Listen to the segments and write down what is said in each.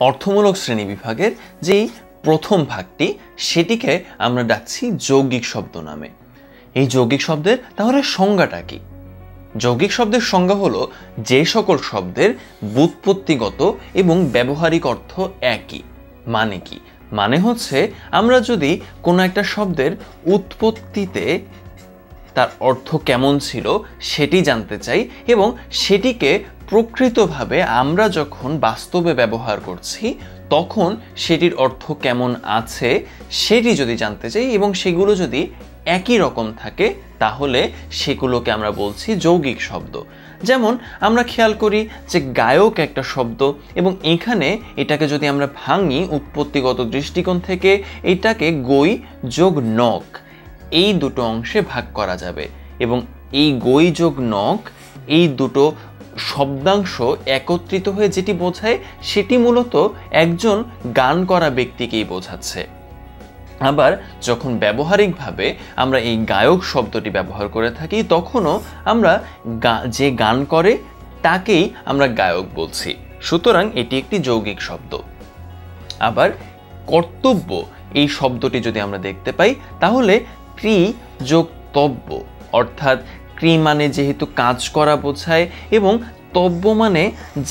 অর্থমূলক শ্রেণি বিভাগের যেই প্রথম ভাগটি, সেটিকে আমরা ডাকছি যৌগিক শব্দ নামে। এই যৌগিক শব্দের তাহলে সংজ্ঞাটা কি? যৌগিক শব্দের সংজ্ঞা হলো যে সকল শব্দের বুৎপত্তিগত এবং ব্যবহারিক অর্থ একই। মানে কি? মানে হচ্ছে আমরা যদি কোনো একটা শব্দের উৎপত্তিতে তার অর্থ কেমন ছিল, সেটি জানতে চাই এবং সেটিকে প্রকৃতভাবে আমরা যখন বাস্তবে ব্যবহার করছি, তখন সেটির অর্থ কেমন আছে সেটি যদি জানতে চাই এবং সেগুলো যদি একই রকম থাকে, তাহলে সেগুলোকে আমরা বলছি যৌগিক শব্দ। যেমন, আমরা খেয়াল করি যে গায়ক একটা শব্দ এবং এখানে এটাকে যদি আমরা ভাঙি উৎপত্তিগত দৃষ্টিকোণ থেকে, এটাকে গই যোগ নখ এই দুটো অংশে ভাগ করা যাবে এবং এই গই যোগ নখ এই দুটো শব্দাংশ একত্রিত হয়ে যেটি বোঝায়, সেটি মূলত একজন গান করা ব্যক্তিকেই বোঝাচ্ছে। আবার যখন ব্যবহারিকভাবে আমরা এই গায়ক শব্দটি ব্যবহার করে থাকি, তখনও আমরা যে গান করে, তাকেই আমরা গায়ক বলছি। সুতরাং এটি একটি যৌগিক শব্দ। আবার কর্তব্য, এই শব্দটি যদি আমরা দেখতে পাই, তাহলে ক্রি যোগ তব্য অর্থাৎ ক্রি মানে যেহেতু কাজ করা বোঝায় এবং তব্য মানে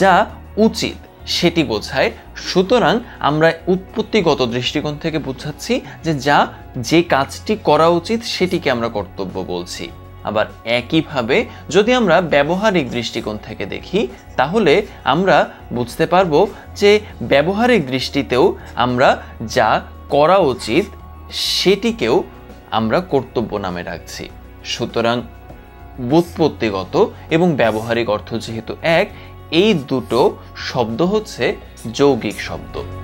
যা উচিত সেটি বোঝায়। সুতরাং আমরা উৎপত্তিগত দৃষ্টিকোণ থেকে বোঝাচ্ছি যে যা, যে কাজটি করা উচিত সেটিকে আমরা কর্তব্য বলছি। আবার একইভাবে যদি আমরা ব্যবহারিক দৃষ্টিকোণ থেকে দেখি, তাহলে আমরা বুঝতে পারব যে ব্যবহারিক দৃষ্টিতেও আমরা যা করা উচিত সেটিকেও আমরা কর্তব্য নামে রাখছি। সুতরাং বুৎপত্তিগত এবং ব্যবহারিক অর্থ যেহেতু এক এই দুটো শব্দ হচ্ছে যৌগিক শব্দ।